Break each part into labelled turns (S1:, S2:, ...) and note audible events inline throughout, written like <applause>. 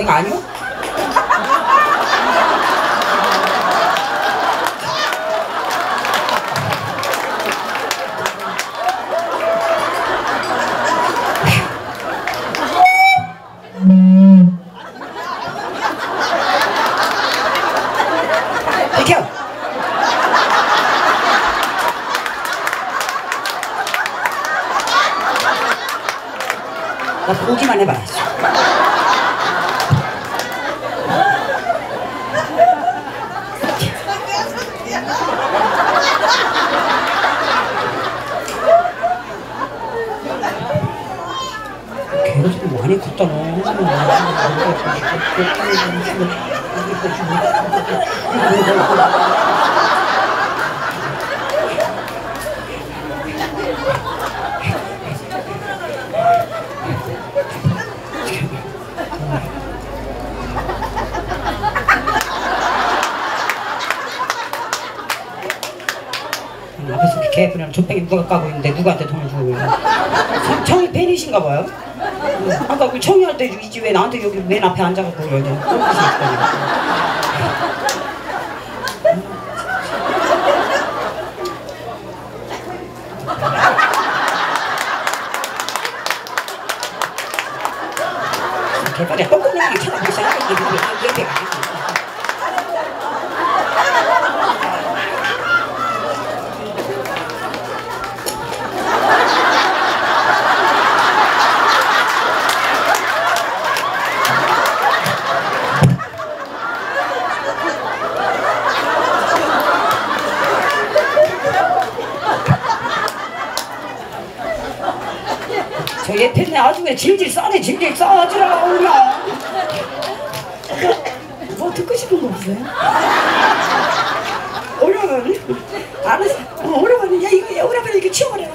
S1: 내, 내가 아니요? 나 보기만 해봐. 걔가 좀 많이 컸다 너. 앞에서 개분이랑 족뱅이 누가 까고 있는데 누구한테 돈을 주고 있는 청- 청이 팬이신가 봐요? 응. 아까 그 청이 할때 이지 왜 나한테 여기 맨 앞에 돼? 개발에 똥구멍이 쳐다보고 있어요. 이게 이게 이게 이게 저 예편에 아주 그냥 질질 싸네. 질질 싸지라 그냥 뭐 듣고 싶은 거 없어요? 오라버니 알았어 어, 오라버니 야 이거 야, 오라버니 이거 치워버려.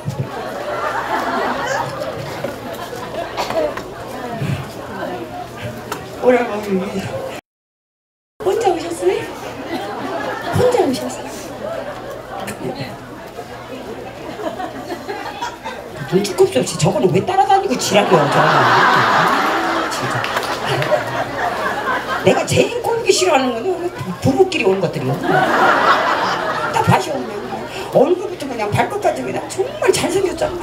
S1: 오라버니 혼자 오셨어요? 혼자 오셨어요? 눈치껍질 없이 저거는 왜 따라다니고 지랄이야 저거는 아, 진짜 내가 제일 꼴보기 싫어하는 거는 부부끼리 온 것들이요 딱 봐시오면 얼굴부터 그냥 발끝까지 그냥 정말 잘생겼잖아.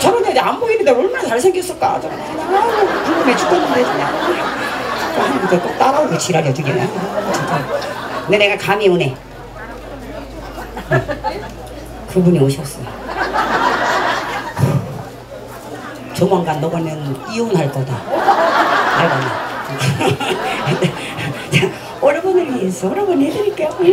S1: 저런 애들 안 보이는데 얼마나 잘생겼을까 저런 아유 궁금해 죽겠는데 그냥. 이거 꼭 따라오고 지랄이야 저게. 근데 내가 감이 오네. 그분이 오셨어 조만간 너번에는 이혼할 거다. 알거나. <laughs> 오라버니를 위해서 오라버니 해드릴게요. 음.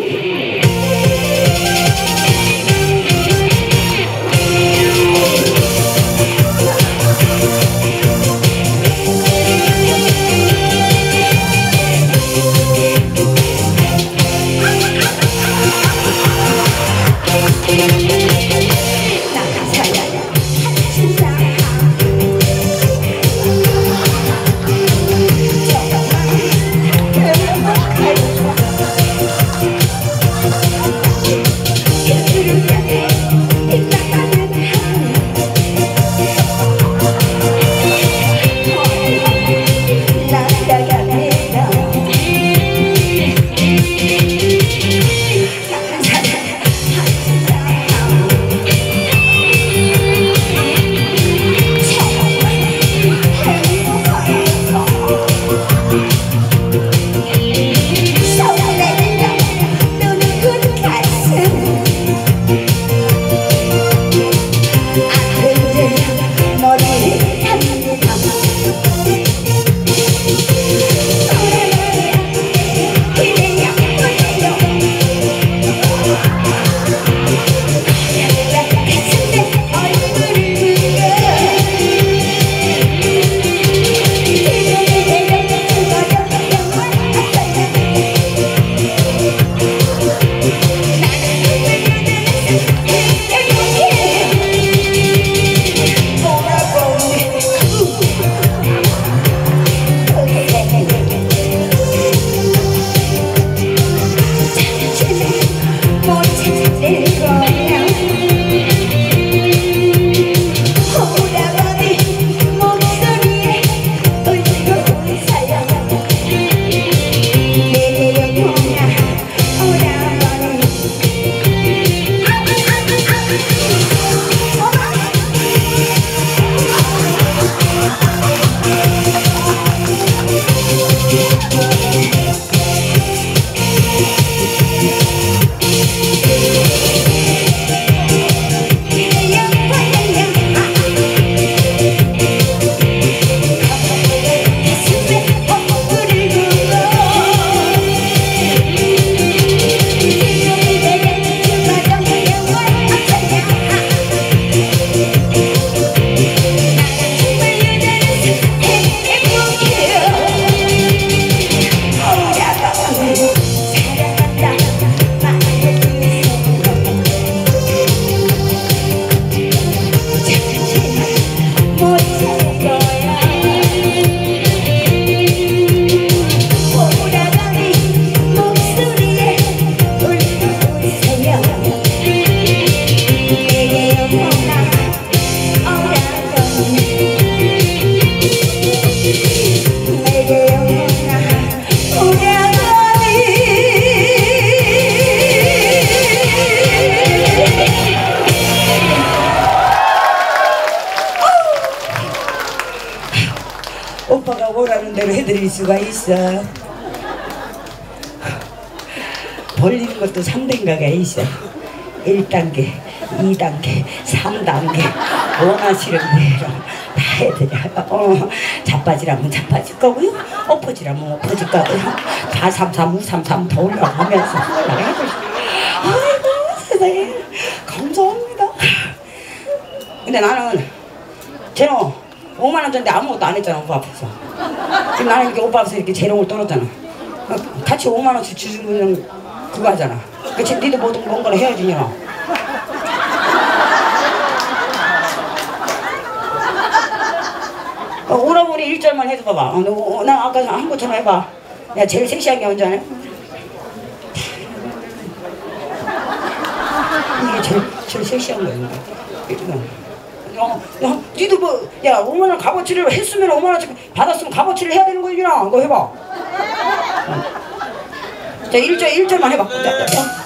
S1: 수가 있어. 벌리는 것도 3단계가 있어. 1단계, 2단계, 3단계. 원하시는 대로 다 해드려요. 어, 자빠지라면 자빠질 거고요. 엎어지라면 엎어질 거고요. 433, 533 더 올라가면서 아이고, 세상에. 감사합니다. 근데 나는 제노 5만 원 줬는데 아무것도 안 했잖아 오빠 앞에서 지금 나는 이렇게 오빠 앞에서 이렇게 재롱을 떨었잖아. 어, 같이 5만 원씩 주는 그거 하잖아. 그치? 니도 뭐든 뭔 거를 해야지 냐 어, 오라버니 1절만 해도 봐봐. 어, 너, 어, 나 아까 한 것처럼 해봐. 야 제일 섹시한 게 언제 하냐? 이게 제일, 제일 섹시한 거야 이거 야, 야, 니도 뭐, 야, 5만 원 값어치를 했으면 5만 원씩 받았으면 값어치를 해야 되는 거잖아. 그거 해봐. 응. 자, 1절, 1절만 해봐. 자, 자, 자.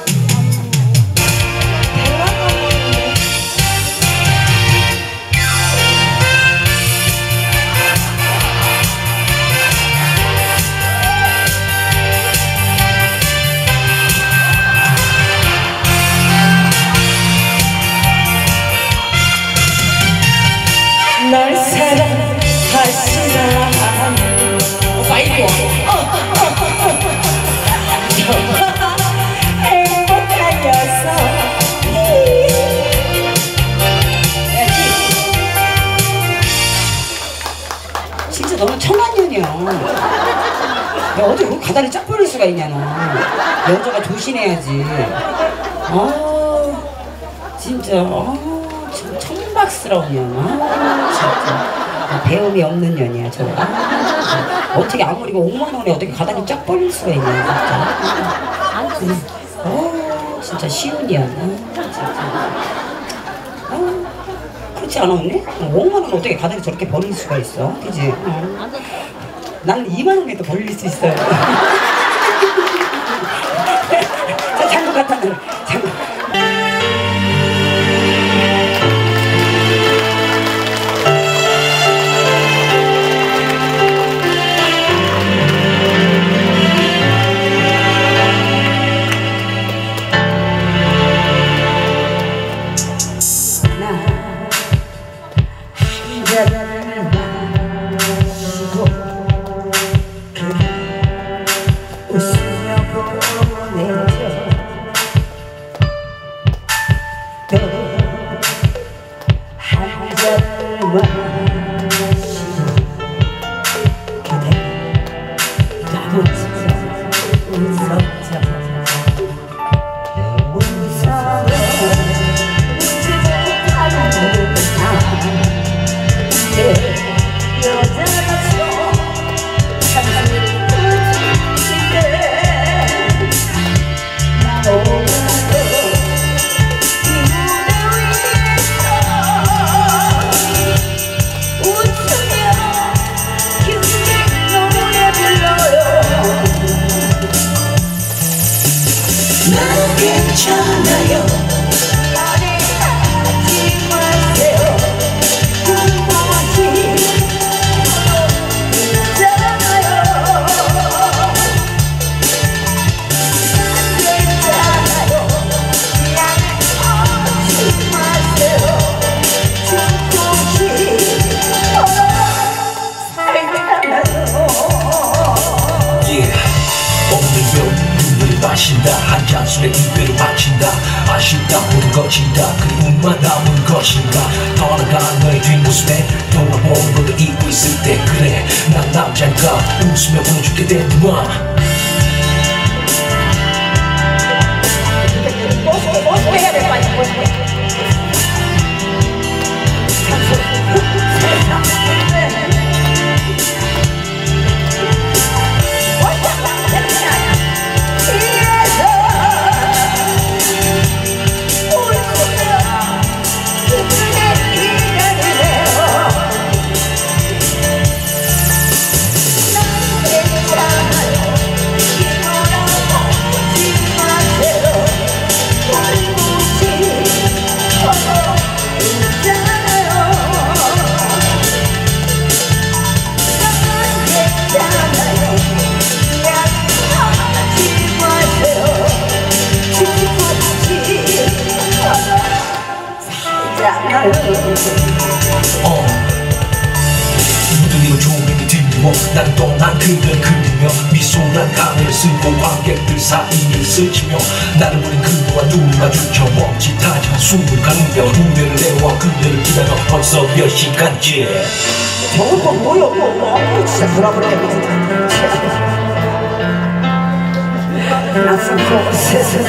S1: 천한년이야. 야, 어디 그 가다리 짝 버릴 수가 있냐, 너. 여자가 조심해야지. 아, 진짜, 아, 참 천박스러운 년. 아, 배움이 없는 년이야, 저. 아, 어떻게 아무리 그 5만 원에 어떻게 가다리 짝 버릴 수가 있냐, 진짜. 음, 어, 진짜 쉬운 년. 아, 진짜. 아, 그렇지 않아 언니? 5만 원 어떻게 가다리 저렇게 버릴 수가 있어? 그지? 어. 나는 2만 원에도 버릴 수 있어요. 웃으며
S2: 들리고 난 떠난 그를 그리며 미소란 가면을 쓰고 관객들 사이를 스치며 나를 보는 그와 눈이 마주쳐 멈칫하지만 숨을 가누며 무대를 내와 그대를 기다려 벌써 몇 시간째.
S1: 저거 뭐 뭐야 뭐 어, 진짜 진짜 낯선 곳에서